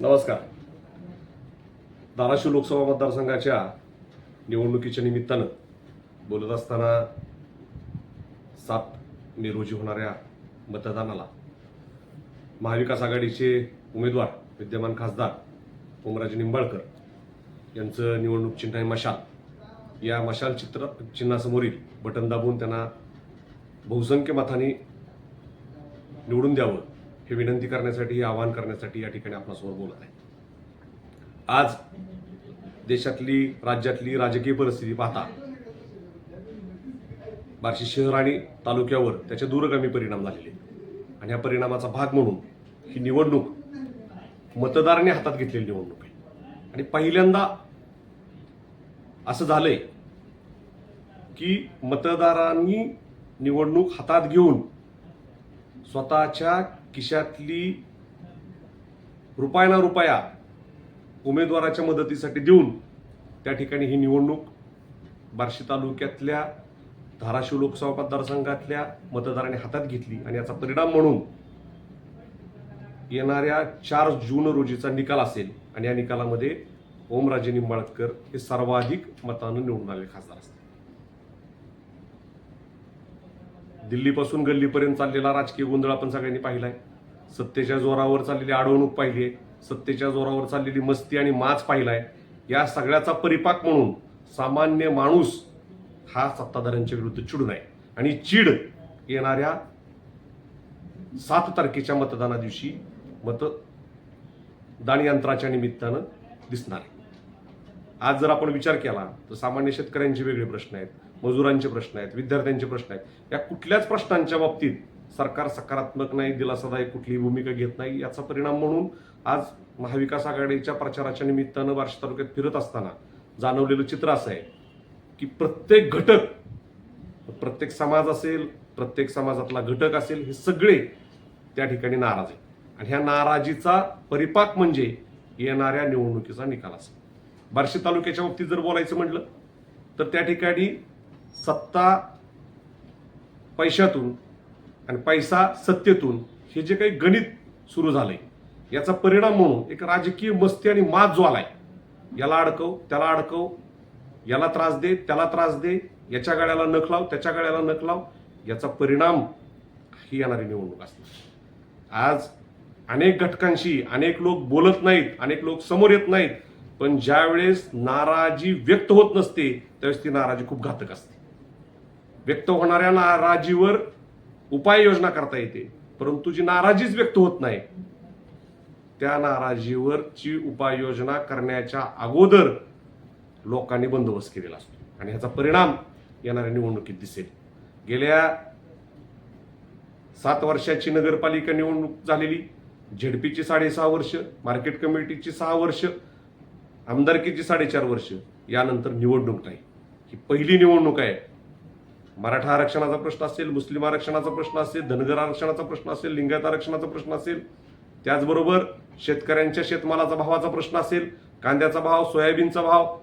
नमस्कार. धाराशिव लोकसभा मतदारसंघाच्या निवडणुकीच्या निमित्तानं बोलत असताना सात मे रोजी होणाऱ्या मतदानाला महाविकास आघाडीचे उमेदवार विद्यमान खासदार ओमराजे निंबाळकर यांचं निवडणूक चिन्ह आहे मशाल. या मशाल चित्र चिन्हासमोरील बटन दाबून त्यांना बहुसंख्य मतांनी निवडून द्यावं. हे विनंती करण्यासाठी आवाहन करण्यासाठी या ठिकाणी आपणासमोर बोलत आहे. आज देशातली राज्यातली राजकीय परिस्थिती पाहता बार्शी शहर आणि तालुक्यावर त्याचे दूरगामी परिणाम झालेले आणि या परिणामाचा भाग म्हणून ही निवडणूक मतदारांनी हातात घेतलेली निवडणूक आहे. आणि पहिल्यांदा असं झालंय की मतदारांनी निवडणूक हातात घेऊन स्वतःच्या खिशातली रुपयाना रुपया उमेदवाराच्या मदतीसाठी देऊन त्या ठिकाणी ही निवडणूक बार्शी तालुक्यातल्या धाराशिव लोकसभा मतदारसंघातल्या मतदारांनी हातात घेतली आणि याचा परिणाम म्हणून येणाऱ्या चार जून रोजीचा निकाल असेल. आणि या निकालामध्ये ओमराजे निंबाळकर हे सर्वाधिक मतानं निवडून आलेले खासदार असतात दिल्लीपासून गल्लीपर्यंत चाललेला राजकीय गोंधळ आपण सगळ्यांनी पाहिलाय. सत्तेच्या जोरावर चाललेली अडवणूक पाहिली आहे सत्तेच्या जोरावर चाललेली मस्ती आणि माच पाहिलाय. या सगळ्याचा परिपाक म्हणून सामान्य माणूस हा सत्ताधाऱ्यांच्या विरुद्ध चिडून आहे. आणि चीड येणाऱ्या सात तारखेच्या मतदाना दिवशी मत दाणयंत्राच्या निमित्तानं दिसणार आहे. आज जर आपण विचार केला तर सामान्य शेतकऱ्यांचे वेगळे प्रश्न आहेत. मजुरांचे प्रश्न आहेत विद्यार्थ्यांचे प्रश्न आहेत. या कुठल्याच प्रश्नांच्या बाबतीत सरकार सकारात्मक नाही दिलासादायक कुठलीही भूमिका घेत नाही. याचा परिणाम म्हणून आज महाविकास आघाडीच्या प्रचाराच्या निमित्तानं बार्शी तालुक्यात फिरत असताना जाणवलेलं चित्र असं आहे की प्रत्येक घटक प्रत्येक समाज असेल प्रत्येक समाजातला घटक असेल हे सगळे त्या ठिकाणी नाराज आहेत. आणि ह्या नाराजीचा परिपाक म्हणजे येणाऱ्या निवडणुकीचा निकाल असेल. बार्शी तालुक्याच्या बाबतीत जर बोलायचं म्हटलं तर त्या ठिकाणी सत्ता पैशातून आणि पैसा सत्तेतून हे जे काही गणित सुरू झालंय याचा परिणाम म्हणून एक राजकीय मस्ती आणि मात जो आलाय याला अडकव त्याला अडकव याला त्रास दे त्याला त्रास दे याच्या गाड्याला नख लाव त्याच्या गाड्याला नख लाव याचा परिणाम ही येणारी निवडणूक असणार. आज अनेक घटकांशी अनेक लोक बोलत नाहीत अनेक लोक समोर येत नाहीत पण ज्यावेळेस नाराजी व्यक्त होत नसते त्यावेळेस ती नाराजी खूप घातक असते. व्यक्त होणाऱ्या नाराजीवर उपाययोजना करता येते. परंतु जी नाराजीच व्यक्त होत नाही त्या नाराजीवरची उपाययोजना करण्याच्या अगोदर लोकांनी बंदोबस्त केलेला असतो. आणि ह्याचा परिणाम येणाऱ्या निवडणुकीत दिसेल. गेल्या सात वर्षाची नगरपालिका निवडणूक झालेली झेडपीची साडेसहा वर्ष मार्केट कमिटीची सहा वर्ष आमदारकीची साडेचार वर्ष यानंतर निवडणूक नाही. ही पहिली निवडणूक आहे. मराठा आरक्षणाचा प्रश्न असेल मुस्लिम आरक्षणाचा प्रश्न असेल धनगर आरक्षणाचा प्रश्न असेल लिंगायत आरक्षणाचा प्रश्न असेल त्याचबरोबर शेतकऱ्यांच्या शेतमालाचा भावाचा प्रश्न असेल कांद्याचा भाव सोयाबीनचा भाव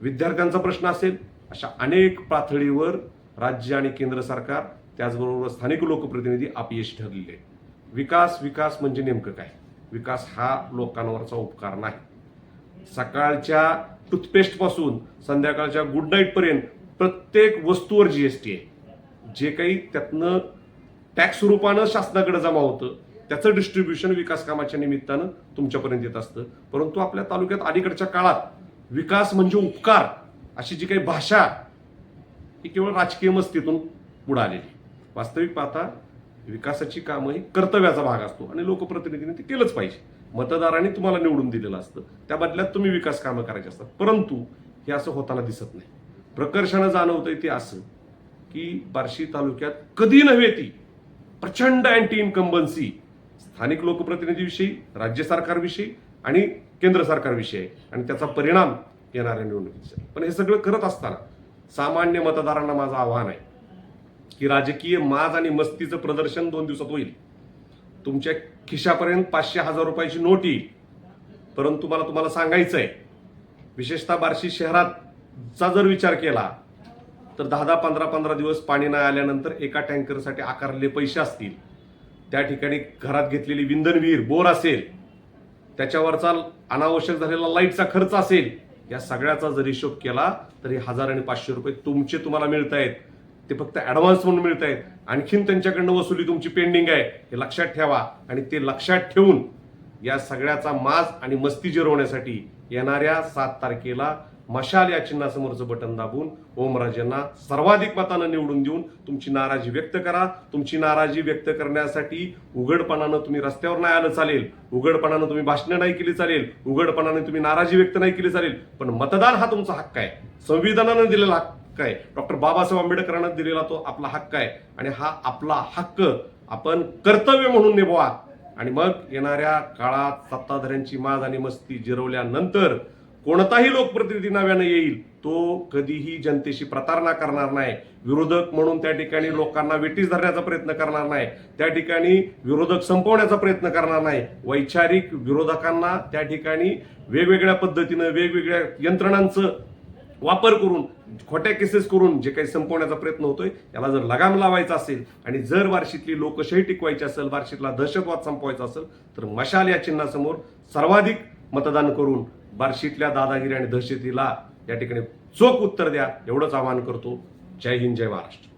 विद्यार्थ्यांचा प्रश्न असेल अशा अनेक पातळीवर राज्य आणि केंद्र सरकार त्याचबरोबर स्थानिक लोकप्रतिनिधी अपयशी ठरलेले विकास विकास म्हणजे नेमकं काय? विकास हा लोकांवरचा उपकार नाही. सकाळच्या टूथपेस्टपासून संध्याकाळच्या गुड नाईटपर्यंत प्रत्येक वस्तूवर जीएसटी आहे. जे काही त्यातनं टॅक्स रूपानं शासनाकडे जमा होतं त्याचं डिस्ट्रीब्युशन विकास कामाच्या निमित्तानं तुमच्यापर्यंत येत असतं. परंतु आपल्या तालुक्यात अलीकडच्या काळात विकास म्हणजे उपकार अशी जी काही भाषा ही केवळ राजकीय मस्तीतून पुढे आलेली वास्तविक पाहता विकासाची कामं ही कर्तव्याचा भाग असतो आणि लोकप्रतिनिधीने ते केलंच पाहिजे. मतदारांनी तुम्हाला निवडून दिलेलं असतं. त्या बदल्यात तुम्ही विकास कामं करायची असतात. परंतु हे असं होताना दिसत नाही. प्रकर्षानं जाणवतंय ते असं की बार्शी तालुक्यात कधी नव्हे ती. प्रचंड अँटी इन्कम्बन्सी स्थानिक लोकप्रतिनिधीविषयी राज्य सरकारविषयी आणि केंद्र सरकारविषयी आहे. आणि त्याचा परिणाम येणाऱ्या निवडणुकीचा पण हे सगळं करत असताना सामान्य मतदारांना माझं आव्हान आहे की राजकीय माज आणि मस्तीचं प्रदर्शन दोन दिवसात होईल. तुमच्या खिशापर्यंत पाचशे हजार रुपयाची नोट येईल. परंतु मला तुम्हाला सांगायचं आहे विशेषतः बार्शी शहरात चा जर विचार केला तर दहा दहा पंधरा पंधरा दिवस पाणी नाही आल्यानंतर एका टँकरसाठी आकारलेले पैसे असतील. त्या ठिकाणी घरात घेतलेली विंधन विहीर बोर असेल त्याच्यावरचा अनावश्यक झालेला लाईटचा खर्च असेल या सगळ्याचा जर हिशोब केला तरी हजार आणि पाचशे रुपये तुमचे तुम्हाला मिळत आहेत ते फक्त ॲडव्हान्स म्हणून मिळत आहेत आणखीन त्यांच्याकडनं वसुली तुमची पेंडिंग आहे हे लक्षात ठेवा आणि ते लक्षात ठेवून या सगळ्याचा माज आणि मस्ती जिरवण्यासाठी येणाऱ्या सात तारखेला मशाल या चिन्हासमोरचं बटन दाबून ओमराजेंना सर्वाधिक मतानं निवडून देऊन तुमची नाराजी व्यक्त करा. तुमची नाराजी व्यक्त करण्यासाठी उघडपणानं तुम्ही रस्त्यावर नाही आलं चालेल. उघडपणानं तुम्ही भाषणं नाही केली चालेल. उघडपणाने तुम्ही नाराजी व्यक्त नाही केली चालेल. पण मतदान हा तुमचा हक्क आहे. संविधानानं दिलेला हक्क आहे. डॉक्टर बाबासाहेब आंबेडकरांना दिलेला तो आपला हक्क आहे. आणि हा आपला हक्क आपण कर्तव्य म्हणून निभवा. आणि मग येणाऱ्या काळात सत्ताधाऱ्यांची माज आणि मस्ती जिरवल्यानंतर कोणताही लोकप्रतिनिधी नव्यानं येईल तो कधीही जनतेशी प्रतारणा करणार नाही. विरोधक म्हणून त्या ठिकाणी लोकांना वेटीस धरण्याचा प्रयत्न करणार नाही. त्या ठिकाणी विरोधक संपवण्याचा प्रयत्न करणार नाही. वैचारिक विरोधकांना त्या ठिकाणी वेगवेगळ्या पद्धतीनं वेगवेगळ्या यंत्रणांचं वापर करून खोट्या केसेस करून जे काही संपवण्याचा प्रयत्न होतोय याला जर लगाम लावायचा असेल आणि जर बार्शीतली लोकशाही टिकवायची असेल बार्शीतला दहशतवाद संपवायचा असेल तर मशाल या चिन्हासमोर सर्वाधिक मतदान करून बार्शीतल्या दादागिरी आणि दहशतीला या ठिकाणी चोख उत्तर द्या एवढंच आवाहन करतो. जय हिंद जय महाराष्ट्र.